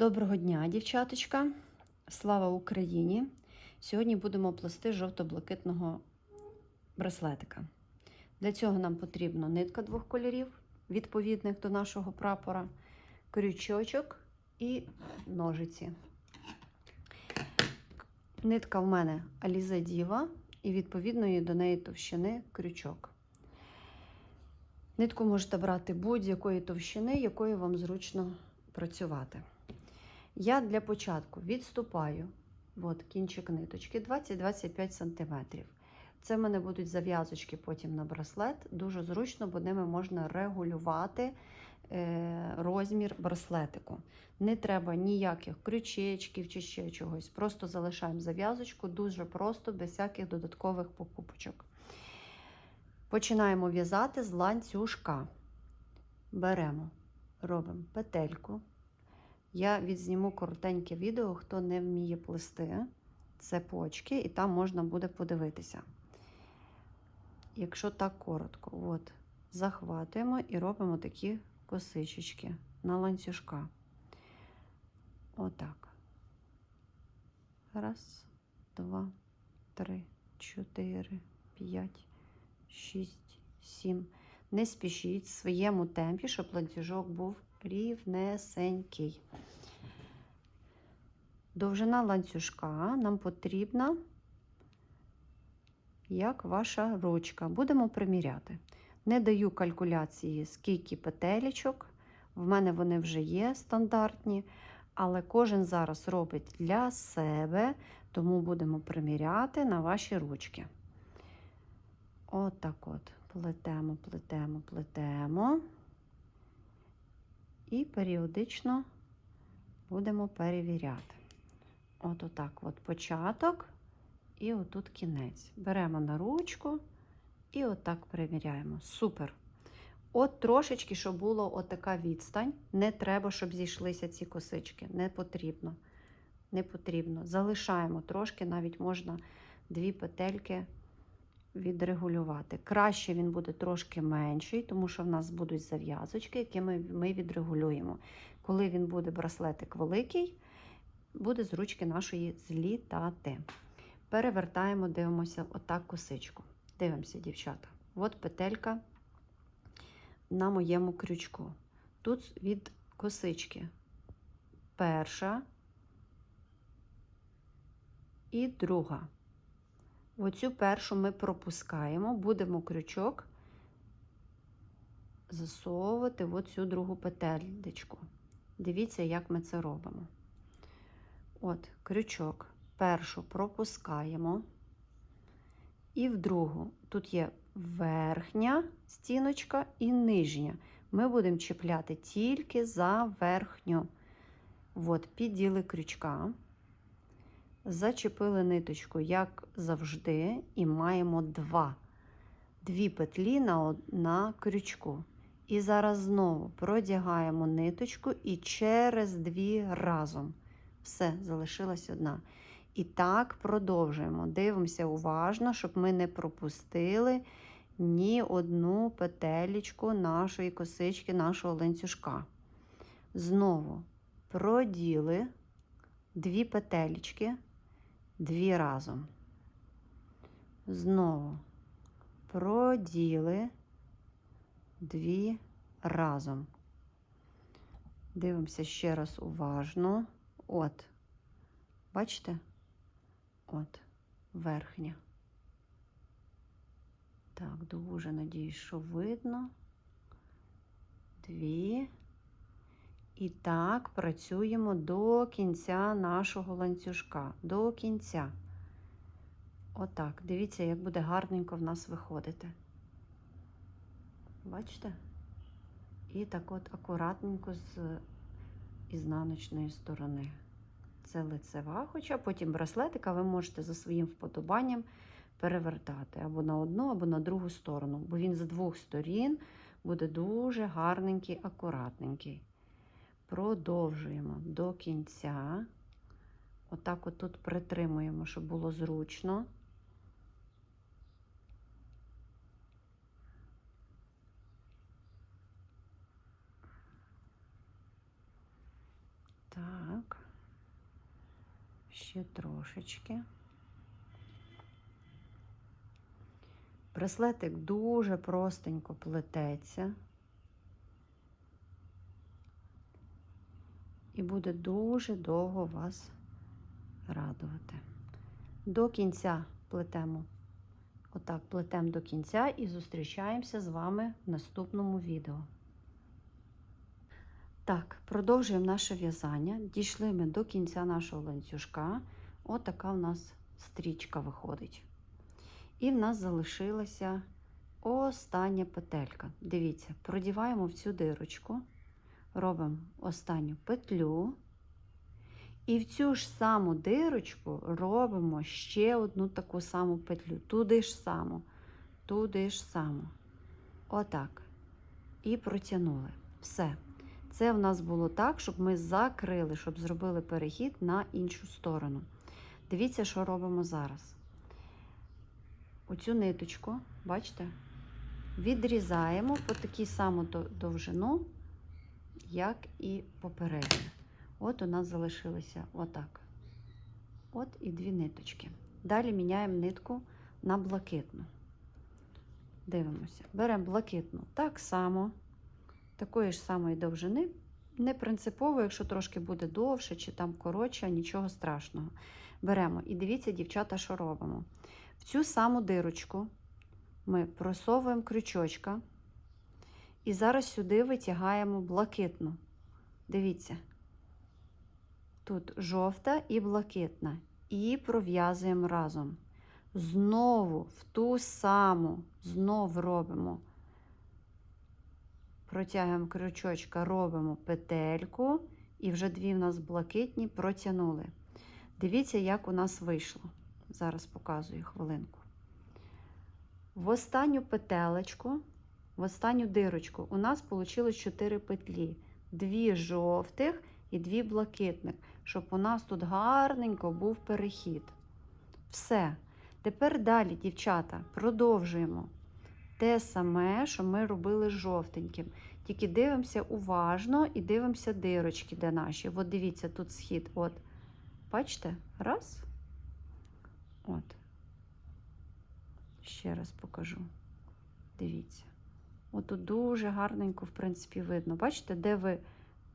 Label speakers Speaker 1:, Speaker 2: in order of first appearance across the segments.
Speaker 1: Доброго дня, дівчаточка! Слава Україні! Сьогодні будемо плести жовто-блакитного браслетика. Для цього нам потрібна нитка двох кольорів, відповідних до нашого прапора, крючочок і ножиці. Нитка в мене Аліза Діва і відповідної до неї товщини крючок. Нитку можете брати будь-якої товщини, якою вам зручно працювати. Я для початку відступаю от, кінчик ниточки 20-25 см. Це в мене будуть зав'язочки потім на браслет. Дуже зручно, бо ними можна регулювати е, розмір браслетику. Не треба ніяких крючечків чи ще чогось. Просто залишаємо зав'язочку дуже просто, без всяких додаткових покупочок. Починаємо в'язати з ланцюжка. Беремо, робимо петельку. Я відзніму коротеньке відео, хто не вміє плести цепочки, і там можна буде подивитися. Якщо так коротко, от, захватуємо і робимо такі косичечки на ланцюжка. Отак. Раз, два, три, чотири, п'ять, шість, сім. Не спішіть в своєму темпі, щоб ланцюжок був рівнесенький. Довжина ланцюжка нам потрібна, як ваша ручка. Будемо приміряти. Не даю калькуляції, скільки петелечок. В мене вони вже є стандартні, але кожен зараз робить для себе, тому будемо приміряти на ваші ручки. Отак от, от. Плетемо, плетемо, плетемо. І періодично будемо перевіряти. От отак от початок і отут кінець. Беремо на ручку і отак перевіряємо. Супер. От трошечки, щоб було отака відстань. Не треба, щоб зійшлися ці косички. Не потрібно. Не потрібно. Залишаємо трошки, навіть можна дві петельки відрегулювати. Краще він буде трошки менший, тому що в нас будуть зав'язочки, які ми, ми відрегулюємо. Коли він буде браслетик великий, буде з ручки нашої злітати. Перевертаємо, дивимося отак косичку. Дивимося, дівчата. От петелька на моєму крючку. Тут від косички перша і друга. Оцю першу ми пропускаємо, будемо крючок засовувати в оцю другу петельку. Дивіться, як ми це робимо. От, крючок першу пропускаємо, і в другу. Тут є верхня стіночка і нижня. Ми будемо чіпляти тільки за верхню. От, підділи крючка. Зачепили ниточку, як завжди, і маємо два. Дві петлі на, на крючку. І зараз знову продягаємо ниточку і через дві разом. Все, залишилась одна. І так продовжуємо. Дивимося уважно, щоб ми не пропустили ні одну петелечку нашої косички, нашого ланцюжка. Знову проділи дві петелечки, дві разом. Знову проділи дві разом. Дивимося ще раз уважно. От, бачите? От, верхня. Так, дуже надіюсь, що видно. Дві. І так працюємо до кінця нашого ланцюжка. До кінця. Отак. Дивіться, як буде гарненько в нас виходити. Бачите? І так от акуратненько з ізнаночної сторони. Це лицева, хоча потім браслетика ви можете за своїм вподобанням перевертати або на одну, або на другу сторону, бо він з двох сторін буде дуже гарненький, акуратненький. Продовжуємо до кінця. Отак от тут притримуємо, щоб було зручно. Так. Ще трошечки. Браслетик дуже простенько плететься. І буде дуже довго вас радувати. До кінця плетемо. Отак плетемо до кінця і зустрічаємося з вами в наступному відео. Так, продовжуємо наше в'язання. Дійшли ми до кінця нашого ланцюжка. Отака в нас стрічка виходить. І в нас залишилася остання петелька. Дивіться, продіваємо в цю дирочку, робимо останню петлю. І в цю ж саму дирочку робимо ще одну таку саму петлю. Туди ж саму, туди ж саму. Отак. І протягнули. Все. Це в нас було так, щоб ми закрили, щоб зробили перехід на іншу сторону. Дивіться, що робимо зараз. Оцю ниточку, бачите, відрізаємо по такій саму довжину, як і попередньо. От у нас залишилося отак. От і дві ниточки. Далі міняємо нитку на блакитну. Дивимося. Беремо блакитну так само, такої ж самої довжини. Не принципово, якщо трошки буде довше чи там коротше, нічого страшного. Беремо і дивіться, дівчата, що робимо. В цю саму дирочку ми просовуємо крючочка і зараз сюди витягаємо блакитну. Дивіться. Тут жовта і блакитна. І пров'язуємо разом. Знову в ту саму, знову робимо. Протягуємо крючочка, робимо петельку, і вже дві в нас блакитні протягнули. Дивіться, як у нас вийшло. Зараз показую хвилинку. В останню петелечку, в останню дирочку у нас вийшло 4 петлі. Дві жовтих і дві блакитних, щоб у нас тут гарненько був перехід. Все. Тепер далі, дівчата, продовжуємо те саме, що ми робили жовтеньким. Тільки дивимося уважно і дивимося дирочки, де наші. От дивіться, тут схід. От. Бачите? Раз. От. Ще раз покажу. Дивіться. От тут дуже гарненько, в принципі, видно. Бачите, де ви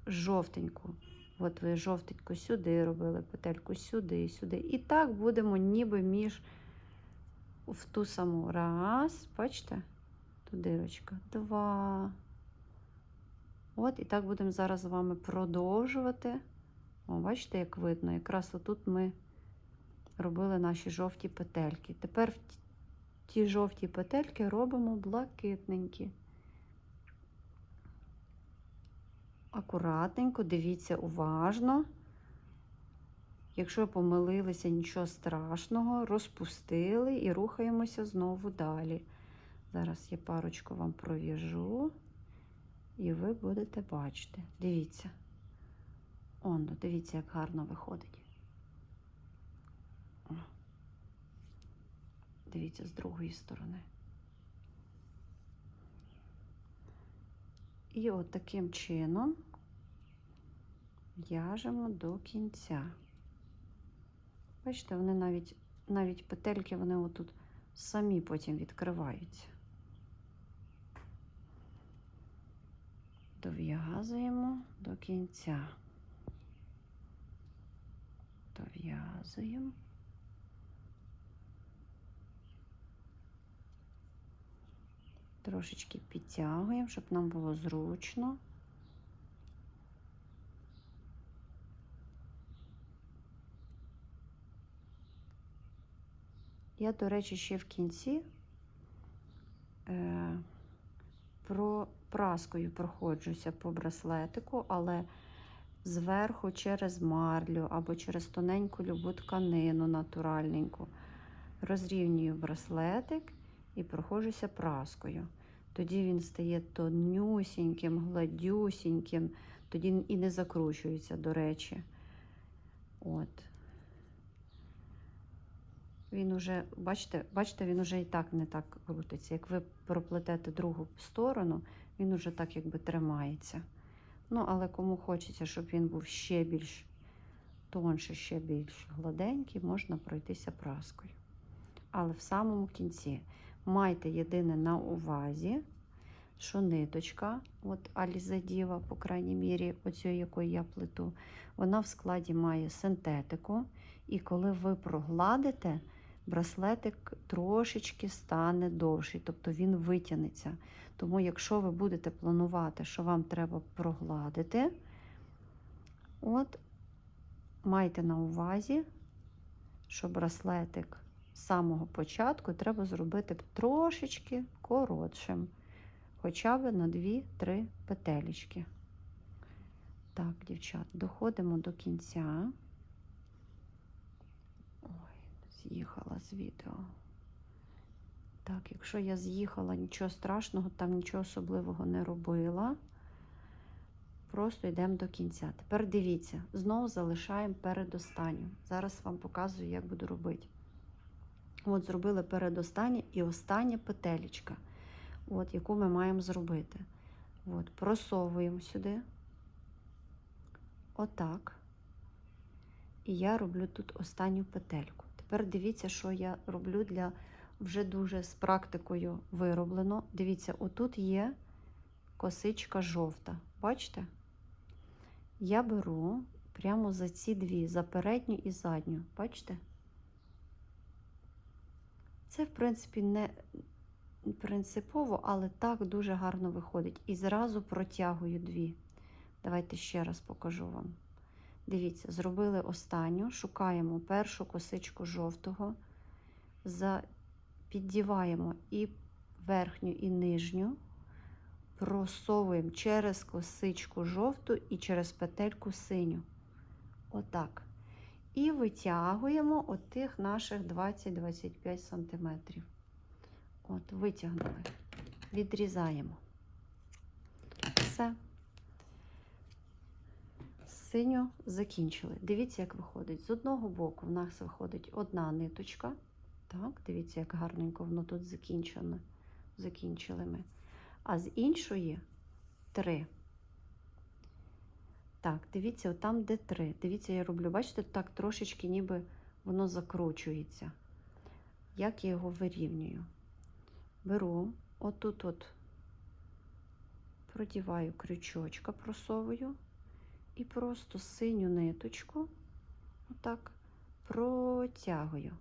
Speaker 1: жовтеньку. От ви жовтеньку сюди робили, петельку сюди, сюди. І так будемо ніби між в ту саму. Раз, бачите? Тут дирочка. Два. От, і так будемо зараз з вами продовжувати. О, бачите, як видно, якраз отут ми робили наші жовті петельки. Тепер ті жовті петельки робимо блакитненькі. Акуратненько, дивіться уважно. Якщо помилилися, нічого страшного, розпустили і рухаємося знову далі. Зараз я парочку вам пров'яжу, і ви будете бачити. Дивіться. Он, дивіться, як гарно виходить. Дивіться з другої сторони. І от таким чином в'яжемо до кінця. Бачите, вони навіть навіть петельки, вони отут самі потім відкриваються. Дов'язуємо до кінця. Дов'язуємо. Трошечки підтягуємо, щоб нам було зручно. Я, до речі, ще в кінці е, про праскою проходжуся по браслетику, але зверху через марлю або через тоненьку любу тканину натуральненьку. Розрівнюю браслетик і проходжуся праскою. Тоді він стає тонюсіньким, гладюсіньким, тоді і не закручується, до речі. От. Він уже, бачите, бачите, він уже і так не так крутиться. Як ви проплетете другу сторону, він уже так якби тримається. Ну, але кому хочеться, щоб він був ще більш тонше, ще більш гладенький, можна пройтися праскою. Але в самому кінці майте єдине на увазі, що ниточка, от Аліза Діва, по крайній мірі, оцю, якою я плету, вона в складі має синтетику. І коли ви прогладите, браслетик трошечки стане довший, тобто він витягнеться. Тому, якщо ви будете планувати, що вам треба прогладити, от майте на увазі, що браслетик з самого початку треба зробити трошечки коротшим, хоча б на 2-3 петелечки. Так, дівчат, доходимо до кінця. Ой, з'їхала з відео. Так, якщо я з'їхала, нічого страшного, там нічого особливого не робила. Просто йдемо до кінця. Тепер дивіться, знову залишаємо передостанню. Зараз вам показую, як буду робити. От, зробили передостаннє і остання петелечка, от, яку ми маємо зробити. От, просовуємо сюди. Отак. І я роблю тут останню петельку. Тепер дивіться, що я роблю для вже дуже з практикою вироблено. Дивіться, отут є косичка жовта. Бачите? Я беру прямо за ці дві, за передню і задню. Бачите? Це, в принципі, не принципово, але так дуже гарно виходить. І зразу протягую дві. Давайте ще раз покажу вам. Дивіться, зробили останню, шукаємо першу косичку жовтого, піддіваємо і верхню, і нижню, просовуємо через косичку жовту і через петельку синю. Отак. І витягуємо от тих наших 20-25 см. От, витягнули, відрізаємо. Все. Синю закінчили. Дивіться, як виходить. З одного боку в нас виходить одна ниточка. Так, дивіться, як гарненько воно тут закінчено. Закінчили ми. А з іншої три. Так, дивіться, там, де три. Дивіться, я роблю, бачите, так трошечки ніби воно закручується. Як я його вирівнюю? Беру, отут от продіваю крючочка, просовую. І просто синю ниточку отак протягую.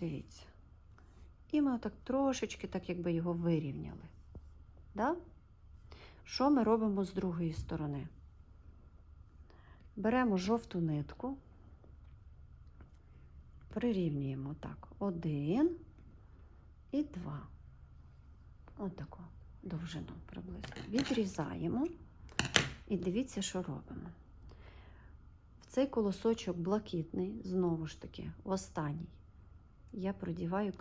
Speaker 1: Дивіться. І ми отак трошечки, так якби його вирівняли. Да? Що ми робимо з другої сторони? Беремо жовту нитку, прирівнюємо так, один і два. Отаку довжину приблизно. Відрізаємо. І дивіться, що робимо. В цей колосочок блакитний, знову ж таки, останній, я продіваю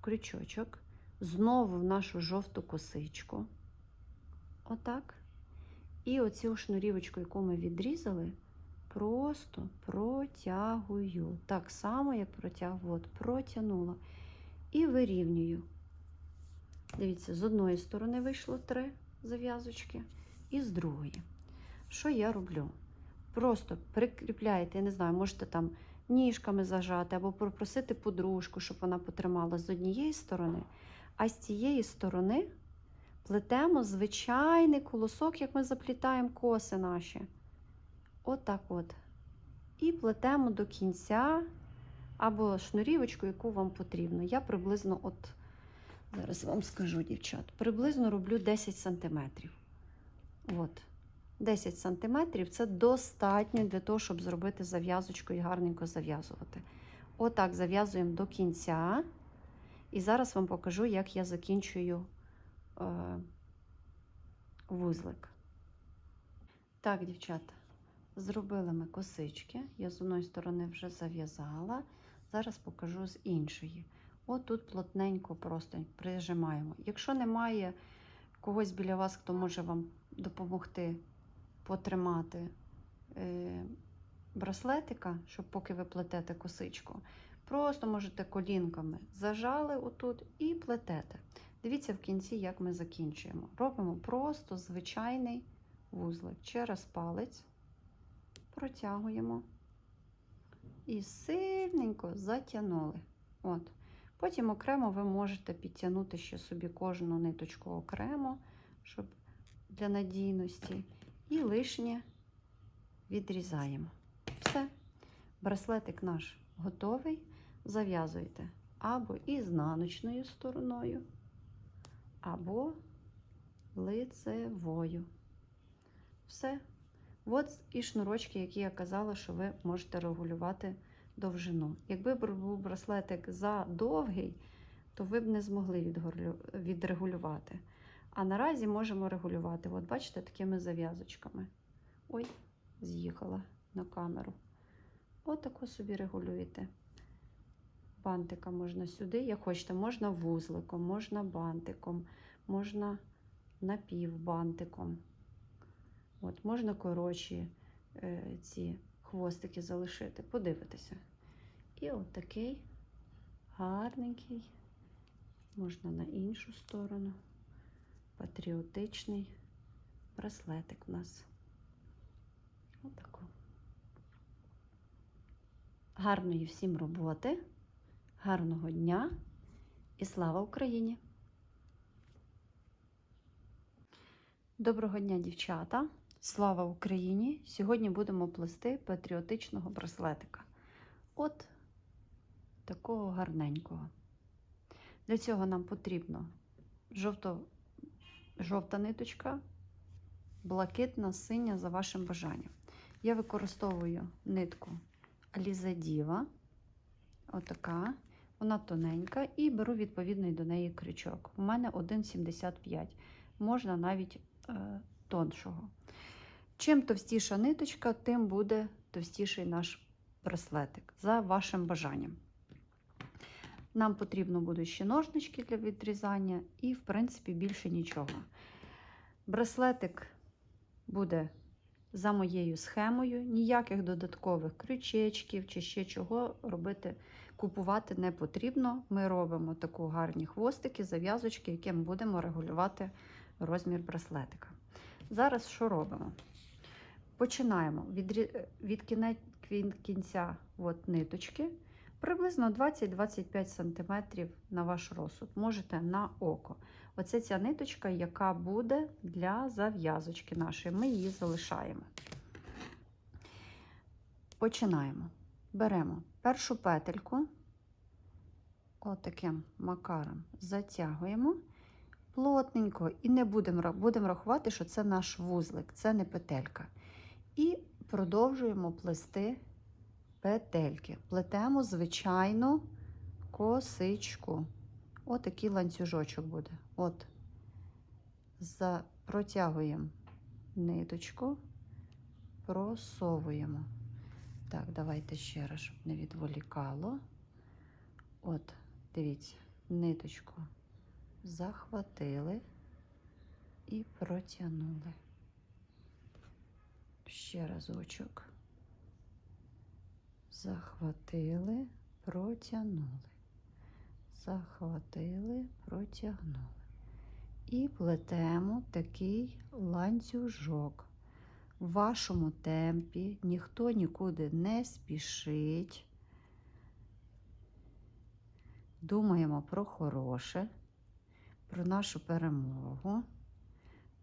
Speaker 1: крючочок, знову в нашу жовту косичку. Отак. І оцю шнурівочку, яку ми відрізали, просто протягую. Так само, як протягую. От, протягнула. І вирівнюю. Дивіться, з одної сторони вийшло три зав'язочки і з другої. Що я роблю? Просто прикріпляєте, я не знаю, можете там ніжками зажати або попросити подружку, щоб вона потримала з однієї сторони, а з цієї сторони плетемо звичайний колосок, як ми заплітаємо коси наші. Отак от, от. І плетемо до кінця або шнурівочку, яку вам потрібно. Я приблизно, от, зараз вам скажу, дівчат, приблизно роблю 10 сантиметрів. От. 10 см це достатньо для того, щоб зробити зав'язочку і гарненько зав'язувати. Отак зав'язуємо до кінця. І зараз вам покажу, як я закінчую е, вузлик. Так, дівчата, зробили ми косички. Я з одної сторони вже зав'язала. Зараз покажу з іншої. От тут плотненько просто прижимаємо. Якщо немає когось біля вас, хто може вам допомогти потримати е, браслетика, щоб поки ви плетете косичку, просто можете колінками зажали отут і плетете. Дивіться в кінці, як ми закінчуємо. Робимо просто звичайний вузлик через палець, протягуємо і сильненько затягнули. От. Потім окремо ви можете підтягнути ще собі кожну ниточку окремо, щоб для надійності. І лишнє відрізаємо. Все. Браслетик наш готовий. Зав'язуйте або ізнаночною стороною, або лицевою. Все. От і шнурочки, які я казала, що ви можете регулювати довжину. Якби був браслетик задовгий, то ви б не змогли відрегулювати. А наразі можемо регулювати. От бачите, такими зав'язочками. Ой, з'їхала на камеру. Отако собі регулюєте. Бантика можна сюди, як хочете, можна вузликом, можна бантиком, можна напівбантиком. От, можна коротші е, ці хвостики залишити, подивитися. І от такий гарненький, можна на іншу сторону, патріотичний браслетик у нас. Отако. Гарної всім роботи, гарного дня і слава Україні! Доброго дня, дівчата! Слава Україні! Сьогодні будемо плести патріотичного браслетика. От такого гарненького. Для цього нам потрібно жовто, жовта ниточка, блакитна, синя за вашим бажанням. Я використовую нитку Аліза Діва. Отака. Вона тоненька, і беру відповідний до неї крючок. У мене 1,75. Можна навіть е, тоншого. Чим товстіша ниточка, тим буде товстіший наш браслетик за вашим бажанням. Нам потрібно будуть ще ножнички для відрізання, і, в принципі, більше нічого. Браслетик буде за моєю схемою, ніяких додаткових крючечків чи ще чого робити, купувати не потрібно. Ми робимо таку гарні хвостики, зав'язочки, яким будемо регулювати розмір браслетика. Зараз що робимо? Починаємо від, від кінець, кінця от, ниточки. Приблизно 20-25 см на ваш розсуд. Можете на око. Оце ця ниточка, яка буде для зав'язочки нашої. Ми її залишаємо. Починаємо. Беремо першу петельку, отаким макаром затягуємо плотненько і не будемо будемо рахувати, що це наш вузлик, це не петелька. І продовжуємо плести петельки. Плетемо звичайну косичку. Отакий ланцюжочок буде. От, протягуємо ниточку, просовуємо. Так, давайте ще раз, щоб не відволікало. От, дивіться, ниточку захватили і протягнули. Ще разочок. Захватили, протягнули. Захватили, протягнули. І плетемо такий ланцюжок. В вашому темпі ніхто нікуди не спішить. Думаємо про хороше, про нашу перемогу,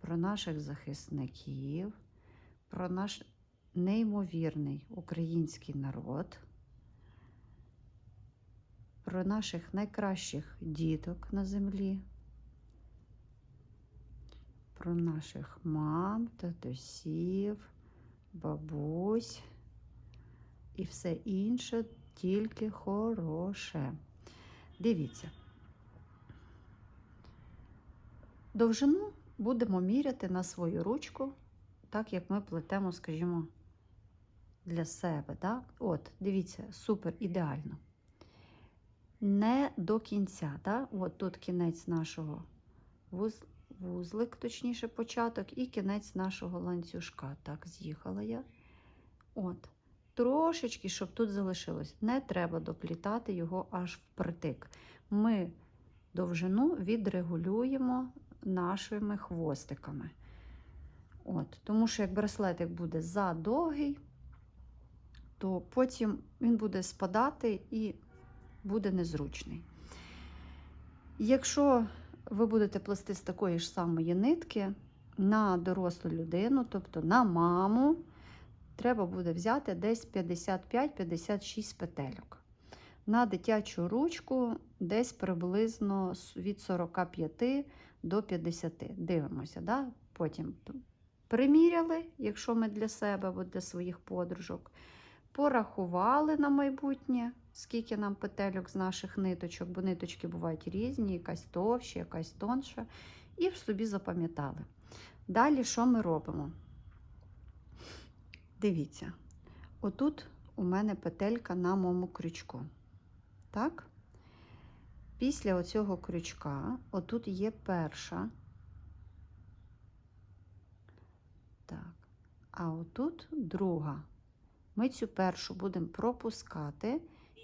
Speaker 1: про наших захисників, про наш неймовірний український народ, про наших найкращих діток на землі, про наших мам, татусів, бабусь і все інше тільки хороше. Дивіться. Довжину будемо міряти на свою ручку, так як ми плетемо, скажімо, для себе. Да? От, дивіться, супер, ідеально. Не до кінця. Да? От тут кінець нашого вуз... вузлик, точніше, початок, і кінець нашого ланцюжка. Так, з'їхала я. От. Трошечки, щоб тут залишилось. Не треба доплітати його аж впритик. Ми довжину відрегулюємо нашими хвостиками. От, Тому що як браслетик буде задовгий, то потім він буде спадати і буде незручний. Якщо ви будете плести з такої ж самої нитки на дорослу людину, тобто на маму, треба буде взяти десь 55-56 петельок. На дитячу ручку десь приблизно від 45 до 50. Дивимося, да? потім приміряли, якщо ми для себе або для своїх подружок. Порахували на майбутнє, скільки нам петельок з наших ниточок, бо ниточки бувають різні, якась товща, якась тонша, і собі запам'ятали. Далі що ми робимо? Дивіться, отут у мене петелька на моєму крючку. Так? Після оцього крючка, отут є перша. Так. А отут друга. Ми цю першу будемо пропускати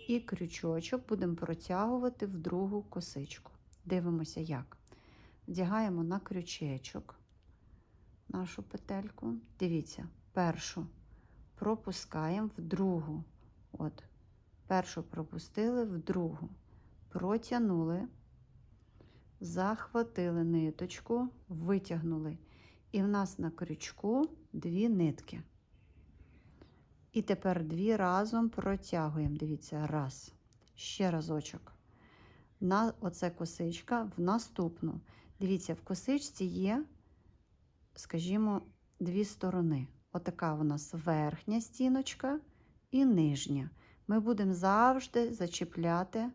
Speaker 1: і крючочок будемо протягувати в другу косичку. Дивимося, як. Вдягаємо на крючечок нашу петельку. Дивіться, першу пропускаємо в другу. От, першу пропустили в другу. Протягнули, захватили ниточку, витягнули. І в нас на крючку дві нитки. І тепер дві разом протягуємо. Дивіться, раз. Ще разочок. На оце косичка в наступну. Дивіться, в косичці є, скажімо, дві сторони. Отака у нас верхня стіночка і нижня. Ми будемо завжди зачіпляти